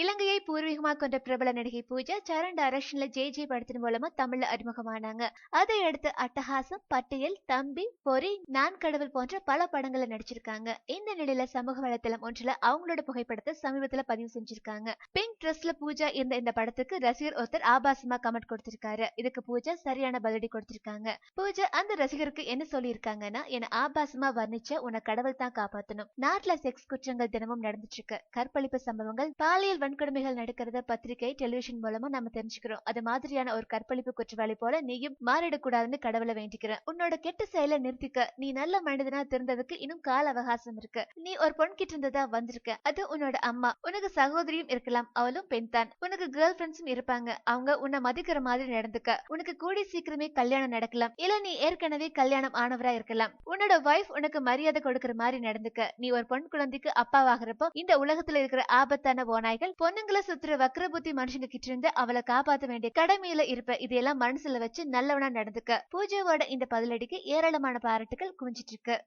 இலங்கையை பூர்வீகமாக கொண்ட பிரபல நடிகை பூஜா சரண் டைரக்ஷன்ல ஜே ஜே படத்தின் மூலமா தமிழ்ல அறிமுகமானாங்க. அதை அடுத்து அட்டகாசம் பட்டியல் தம்பி பொறி நான் கடவுள் போன்ற பல படங்கள்ல நடிச்சிருக்காங்க. இந்த நிலையில சமூக வலைத்தளம் ஒன்றுல அவங்களோட புகைப்படத்தை சமீபத்துல பதிவு செஞ்சிருக்காங்க. பிங்க் ட்ரெஸ்ல பூஜா இருந்த இந்த படத்துக்கு ரசிகர் ஒருத்தர் ஆபாசமா கமெண்ட் கொடுத்திருக்காரு. இதுக்கு பூஜா சரியான பதிலடி கொடுத்திருக்காங்க. பூஜா அந்த ரசிகருக்கு என்ன சொல்லியிருக்காங்கன்னா என ஆபாசமா வர்ணிச்ச உன்னை கடவுள் தான் காப்பாத்தணும். நாட்டுல செக்ஸ் குற்றங்கள் தினமும் நடந்துட்டு இருக்கு. கற்பழிப்பு சம்பவங்கள் பாலியல் வன்கொடுமைகள் நடக்கிறத பத்திரிகை டெலிவிஷன் மூலமா நம்ம தெரிஞ்சுக்கிறோம். அது மாதிரியான ஒரு கற்பழிப்பு குற்றவாளி போல நீயும் மாறிடக்கூடாதுன்னு கடவுளை வேண்டிக்கிறேன். உன்னோட கெட்ட செயலை நிறுத்திக்க நீ நல்ல மனிதனா திருந்ததுக்கு இன்னும் கால அவகாசம் இருக்கு. நீ ஒரு பொண் கிட்ட இருந்ததா வந்திருக்க. அது உன்னோட அம்மா. உனக்கு சகோதரியும் இருக்கலாம். அவளும் பெண் தான். உனக்கு கேர்ள் ஃபிரெண்ட்ஸும் இருப்பாங்க. அவங்க உன்னை மதிக்கிற மாதிரி நடந்துக்க. உனக்கு கூடி சீக்கிரமே கல்யாணம் நடக்கலாம். இல்ல நீ ஏற்கனவே கல்யாணம் ஆனவரா இருக்கலாம். உன்னோட வைஃப் உனக்கு மரியாதை கொடுக்கிற மாதிரி நடந்துக்க. நீ ஒரு பொன் குழந்தைக்கு அப்பாவாகிறப்போ இந்த உலகத்துல இருக்கிற ஆபத்தான ஓநாய்கள் பொண்ணுங்களை சுத்துற வக்ர புத்தி மனுஷங்க கிட்ட இருந்து அவளை காப்பாத்த வேண்டிய கடமையில இருப்ப. இதையெல்லாம் மனசுல வச்சு நல்லவனா நடந்துக்க. பூஜாவோட இந்த பதிலடிக்கு ஏராளமான பாராட்டுகள் குவிஞ்சிட்டு இருக்கு.